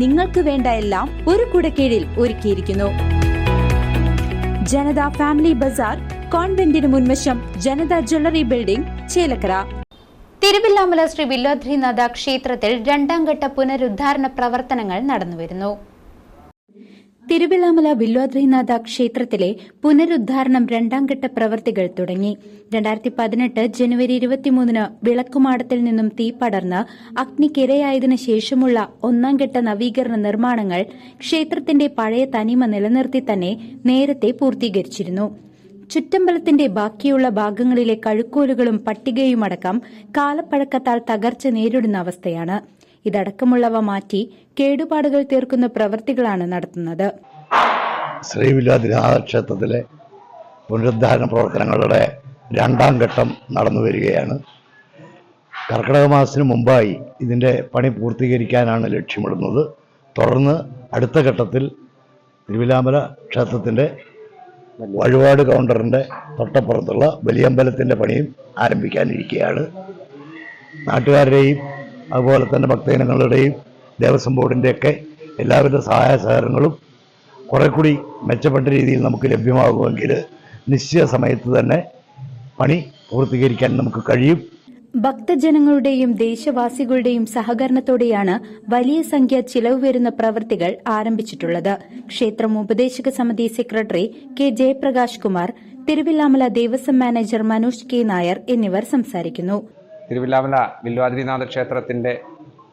നിങ്ങൾക്ക് വേണ്ട എല്ലാം ഒരു കുടക്കീഴിൽ ഒരുക്കിയിരിക്കുന്നു. ജനത ഫാമിലി ബസാർ കോൺവെന്റിന് മുൻവശം ജനത ജ്വല്ലറി ബിൽഡിംഗ് ചേലക്കര. തിരുവില്ലാമല ശ്രീ വില്ലോദ്രിനാഥ ക്ഷേത്രത്തിൽ രണ്ടാം ഘട്ട പുനരുദ്ധാരണ പ്രവർത്തനങ്ങൾ നടന്നുവരുന്നു. തിരുവില്ലാമല വില്വാദ്രിനാഥ ക്ഷേത്രത്തിലെ പുനരുദ്ധാരണം രണ്ടാം ഘട്ട പ്രവൃത്തികൾ തുടങ്ങി. രണ്ടായിരത്തി പതിനെട്ട് ജനുവരി ഇരുപത്തിമൂന്നിന് വിളക്കുമാടത്തിൽ നിന്നും തീ പടർന്ന് അഗ്നിക്കിരയായതിനു ശേഷമുള്ള ഒന്നാം ഘട്ട നവീകരണ നിർമ്മാണങ്ങൾ ക്ഷേത്രത്തിന്റെ പഴയ തനിമ നിലനിർത്തി തന്നെ നേരത്തെ പൂർത്തീകരിച്ചിരുന്നു. ചുറ്റമ്പലത്തിന്റെ ബാക്കിയുള്ള ഭാഗങ്ങളിലെ കഴുക്കോലുകളും പട്ടികയുമടക്കം കാലപ്പഴക്കത്താൽ തകർച്ച നേരിടുന്ന അവസ്ഥയാണ്. ഇതടക്കമുള്ളവ മാറ്റി കേടുപാടുകൾ തീർക്കുന്ന പ്രവൃത്തികളാണ് നടത്തുന്നത്. ശ്രീവില്ലാതിനാഥ ക്ഷേത്രത്തിലെ പുനരുദ്ധാരണ പ്രവർത്തനങ്ങളുടെ രണ്ടാം ഘട്ടം നടന്നു വരികയാണ്. കർക്കിടക മാസത്തിന് മുമ്പായി ഇതിന്റെ പണി പൂർത്തീകരിക്കാനാണ് ലക്ഷ്യമിടുന്നത്. തുടർന്ന് അടുത്ത ഘട്ടത്തിൽ തിരുവിലാമല ക്ഷേത്രത്തിന്റെ വഴിപാട് കൗണ്ടറിന്റെ തൊട്ടപ്പുറത്തുള്ള വലിയമ്പലത്തിന്റെ പണിയും ആരംഭിക്കാനിരിക്കുകയാണ്. നാട്ടുകാരുടെയും അതുപോലെ തന്നെ ഭക്തജനങ്ങളുടെയും ദേവസ്വം ബോർഡിന്റെയൊക്കെ എല്ലാവരുടെ സഹായ സഹകരണങ്ങളും കുറെ കൂടി മെച്ചപ്പെട്ട രീതിയിൽ നമുക്ക് ലഭ്യമാകുമെങ്കിൽ നിശ്ചിത സമയത്ത് തന്നെ പണി പൂർത്തീകരിക്കാൻ നമുക്ക് കഴിയും. ഭക്തജനങ്ങളുടെയും ദേശവാസികളുടെയും സഹകരണത്തോടെയാണ് വലിയ സംഖ്യ ചിലവ് വരുന്ന പ്രവൃത്തികൾ ആരംഭിച്ചിട്ടുള്ളത്. ക്ഷേത്രം ഉപദേശക സമിതി secretary K Jayaprakash Kumar Thiruvilwamala Devaswom manager Manoj K Nair എന്നിവർ സംസാരിക്കുന്നു. തിരുവില്ലാമല വില്വാദ്രിനാഥ ക്ഷേത്രത്തിന്റെ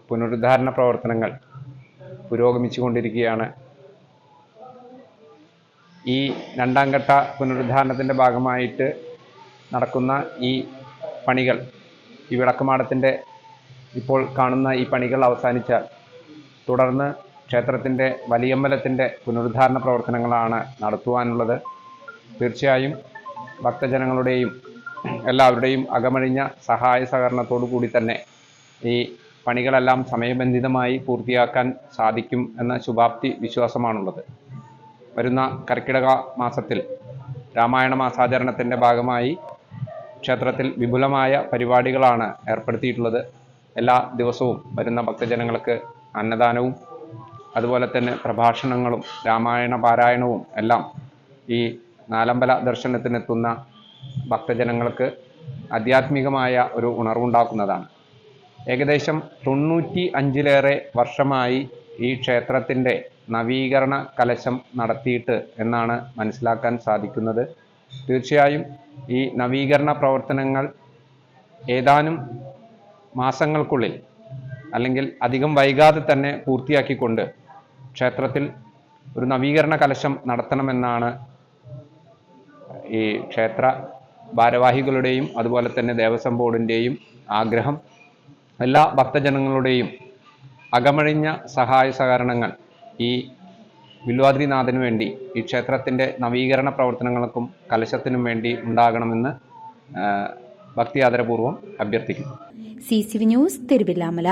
പുനരുദ്ധാരണ പ്രവർത്തനങ്ങൾ പുരോഗമിച്ചുകൊണ്ടിരിക്കുകയാണ്. ഈ രണ്ടാം ഘട്ട പുനരുദ്ധാരണത്തിന്റെ ഭാഗമായിട്ട് നടക്കുന്ന ഈ പണികൾ ഈ വിളക്കുമാടത്തിന്റെ ഇപ്പോൾ കാണുന്ന ഈ പണികൾ അവസാനിച്ചാൽ തുടർന്ന് ക്ഷേത്രത്തിന്റെ വലിയമ്പലത്തിന്റെ പുനരുദ്ധാരണ പ്രവർത്തനങ്ങളാണ് നടത്തുവാനുള്ളത്. തീർച്ചയായും ഭക്തജനങ്ങളുടെയും എല്ലാവരുടെയും അകമഴിഞ്ഞ സഹായ സഹകരണത്തോടു കൂടി തന്നെ ഈ പണികളെല്ലാം സമയബന്ധിതമായി പൂർത്തിയാക്കാൻ സാധിക്കും എന്ന ശുഭാപ്തി വിശ്വാസമാണുള്ളത്. വരുന്ന കർക്കിടക മാസത്തിൽ രാമായണ മാസാചരണത്തിന്റെ ഭാഗമായി ക്ഷേത്രത്തിൽ വിപുലമായ പരിപാടികളാണ് ഏർപ്പെടുത്തിയിട്ടുള്ളത്. എല്ലാ ദിവസവും വരുന്ന ഭക്തജനങ്ങൾക്ക് അന്നദാനവും അതുപോലെ തന്നെ പ്രഭാഷണങ്ങളും രാമായണ പാരായണവും എല്ലാം ഈ നാലമ്പല ദർശനത്തിനെത്തുന്ന ഭക്തജനങ്ങൾക്ക് ആധ്യാത്മികമായ ഒരു ഉണർവുണ്ടാക്കുന്നതാണ്. ഏകദേശം തൊണ്ണൂറ്റി അഞ്ചിലേറെ വർഷമായി ഈ ക്ഷേത്രത്തിന്റെ നവീകരണ കലശം നടത്തിയിട്ട് എന്നാണ് മനസ്സിലാക്കാൻ സാധിക്കുന്നത്. തീർച്ചയായും ഈ നവീകരണ പ്രവർത്തനങ്ങൾ ഏതാനും മാസങ്ങൾക്കുള്ളിൽ അല്ലെങ്കിൽ അധികം വൈകാതെ തന്നെ പൂർത്തിയാക്കിക്കൊണ്ട് ക്ഷേത്രത്തിൽ ഒരു നവീകരണ കലശം നടത്തണമെന്നാണ് ഈ ക്ഷേത്ര ഭാരവാഹികളുടെയും അതുപോലെ തന്നെ ദേവസ്വം ബോർഡിന്റെയും ആഗ്രഹം എല്ലാ ഭക്തജനങ്ങളുടെയും അകമഴിഞ്ഞ സഹായ സഹകരണങ്ങൾ ഈ വില്വാദ്രിനാഥന് വേണ്ടി ഈ ക്ഷേത്രത്തിന്റെ നവീകരണ പ്രവർത്തനങ്ങൾക്കും കലശത്തിനും വേണ്ടി ഉണ്ടാകണമെന്ന് ഭക്തി ആദരപൂർവം അഭ്യർത്ഥിക്കുന്നു. C C news Thiruvilwamala.